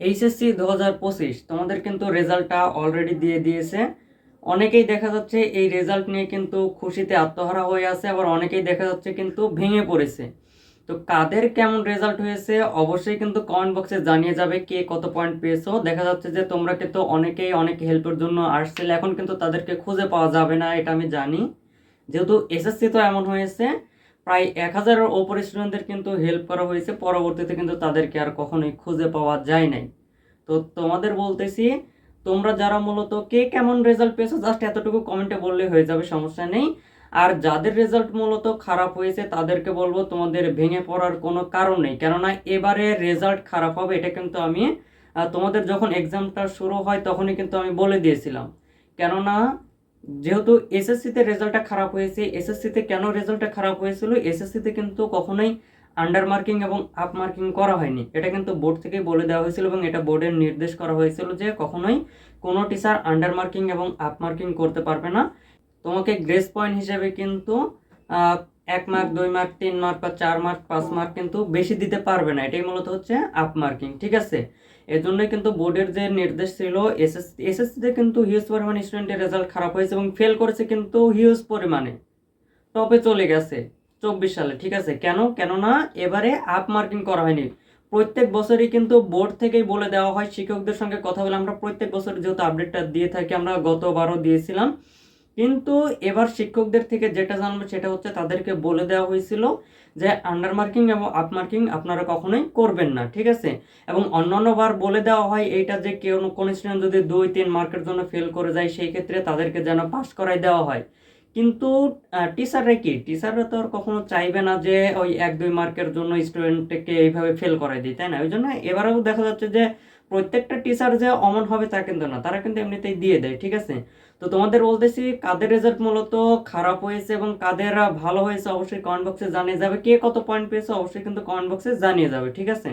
HSC দু হাজার পঁচিশ, তোমাদের কিন্তু রেজাল্টটা অলরেডি দিয়ে দিয়েছে। অনেকেই দেখা যাচ্ছে এই রেজাল্ট নিয়ে কিন্তু খুশিতে আত্মহারা হয়ে আছে, আবার অনেকেই দেখা যাচ্ছে কিন্তু ভেঙে পড়েছে। তো কাদের কেমন রেজাল্ট হয়েছে, অবশ্যই কিন্তু কমেন্ট বক্সে জানিয়ে যাবে কে কত পয়েন্ট পেয়েছ। দেখা যাচ্ছে যে তোমরা কিন্তু অনেকেই অনেক হেল্পের জন্য আসছিলে, এখন কিন্তু তাদেরকে খুঁজে পাওয়া যাবে না, এটা আমি জানি। যেহেতু এসএসসি তো এমন হয়েছে প্রায় এক হাজারের ওপরে স্টুডেন্টদের কিন্তু হেল্প করা হয়েছে। পরবর্তীতে কিন্তু তাদেরকে আর কখনোই খুঁজে পাওয়া যায় নাই। তো তোমাদের বলতেছি, তোমরা যারা মূলত কে কেমন রেজাল্ট পেয়েছ জাস্ট এতটুকু কমেন্টে বললে হয়ে যাবে, সমস্যা নেই। আর যাদের রেজাল্ট মূলত খারাপ হয়েছে, তাদেরকে বলব, তোমাদের ভেঙে পড়ার কোনো কারণ নেই। কেননা, এবারে রেজাল্ট খারাপ হবে, এটা কিন্তু আমি তোমাদের যখন এক্সামটা শুরু হয়, তখনই কিন্তু আমি বলে দিয়েছিলাম। কেননা যেহেতু এসএসসিতে রেজাল্টটা খারাপ হয়েছে এসএসসিতে কেন রেজাল্টটা খারাপ হয়েছিল? এসএসসিতে কিন্তু কখনোই আন্ডার মার্কিং এবং আপ মার্কিং করা হয়নি। এটা কিন্তু বোর্ড থেকে বলে দেওয়া হয়েছিল এবং এটা বোর্ডের নির্দেশ করা হয়েছিল যে কখনোই কোনো টিচার আন্ডার মার্কিং এবং আপ মার্কিং করতে পারবে না। তোমাকে গ্রেস পয়েন্ট হিসেবে কিন্তু এক মার্ক দুই মার্ক তিন মার্ক বা চার মার্ক পাঁচ মার্ক কিন্তু বেশি দিতে পারবে না। এটাই মূলত হচ্ছে আপ মার্কিং ঠিক আছে? এর জন্যই কিন্তু বোর্ডের যে নির্দেশ ছিল এসএসসি এসএসসিতে কিন্তু হিউজ পরিমাণে স্টুডেন্টের রেজাল্ট খারাপ হয়েছে এবং ফেল করেছে কিন্তু হিউজ পরিমাণে। টপে চলে গেছে চব্বিশ সালে, ঠিক আছে? কেন? কেননা এবারে আপ মার্কিং করা হয়নি। প্রত্যেক বছরই কিন্তু বোর্ড থেকেই বলে দেওয়া হয়, শিক্ষকদের সঙ্গে কথা বলে আমরা প্রত্যেক বছর যেহেতু আপডেটটা দিয়ে থাকি, আমরা গতবারও দিয়েছিলাম। কিন্তু এবার শিক্ষকদের থেকে যেটা জানব সেটা হচ্ছে তাদেরকে বলে দেওয়া হয়েছিল যে আন্ডার মার্কিং এবং আপ মার্কিং আপনারা কখনোই করবেন না, ঠিক আছে? এবং অন্যান্য বার বলে দেওয়া হয় এইটা যে কেউ কোন স্টুডেন্ট যদি দুই, তিন মার্কের জন্য ফেল করে যায়, সেই ক্ষেত্রে তাদেরকে যেন পাস করাই দেওয়া হয়। কিন্তু টিচাররা কি? টিচাররা তো আর কখনো চাইবে না যে ওই এক, দুই মার্কের জন্য স্টুডেন্টকে এইভাবে ফেল করাই দিই তাই না? ওই জন্য এবারেও দেখা যাচ্ছে যে প্রত্যেকটা টিচার যে অমন হবে তা কিন্তু না, তারা কিন্তু এমনিতেই দিয়ে দেয়, ঠিক আছে? তো তোমাদের বলতেছি, কাদের রেজাল্ট মূলত খারাপ হয়েছে এবং কাদের ভালো হয়েছে অবশ্যই কমেন্ট বক্সে জানিয়ে যাবে, কে কত পয়েন্ট পেয়েছে অবশ্যই কিন্তু কমেন্ট বক্সে জানিয়ে যাবে, ঠিক আছে?